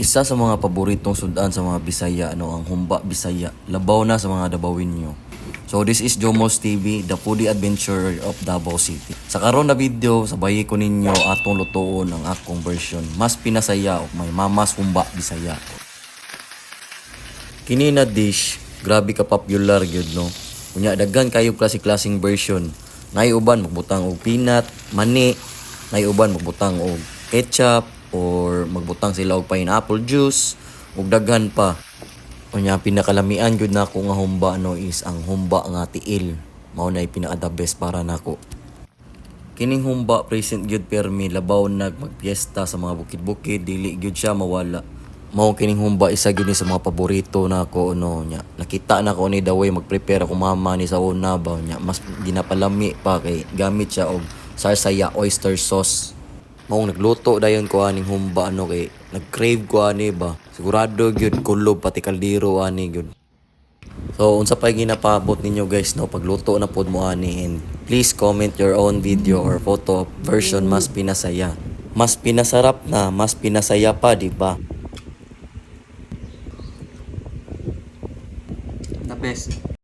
Isa sa mga paboritong sudan sa mga Bisaya ano ang humba Bisaya. Labaw na sa mga Dabawin nyo. So this is Jomos TV, the foodie adventurer of Davao City. Sa karon na video, sabayi ko ninyo atong lutuon ang akong version. Mas pinasaya o may mamas humba Bisaya. Kini na dish, grabe ka popular gyud no. Unya daghan kayo klase-klaseng version. Nay uban magbutang og peanut, mani, nay uban magbutang og ketchup or magbutang sila og pineapple juice ug daghan pa. Unya pinakalamian gyud nako nga humba no is ang humba nga tiil. Mao na pinaka the best para nako. Kining humba present gyud permi labaw nag magpiesta sa mga bukid-bukid dili gyud siya mawala. Mao kining humba isa gyud ni sa mga paborito nako no nya. Nakita na ko ni the way mag-prepare ako mama ni sa una ba nya mas ginapalami pa kay gamit siya og sarsaya oyster sauce. Mao nagluto dayon ko aning humba ano kay nag-crave ko ani ba. Sigurado gyud kulob pati kaldero ani gyud. So, unsa pa ginapabot ninyo guys no pagluto na pod mo ani and please comment your own video or photo version mas pinasaya. Mas pinasarap na, mas pinasaya pa, di ba? The best.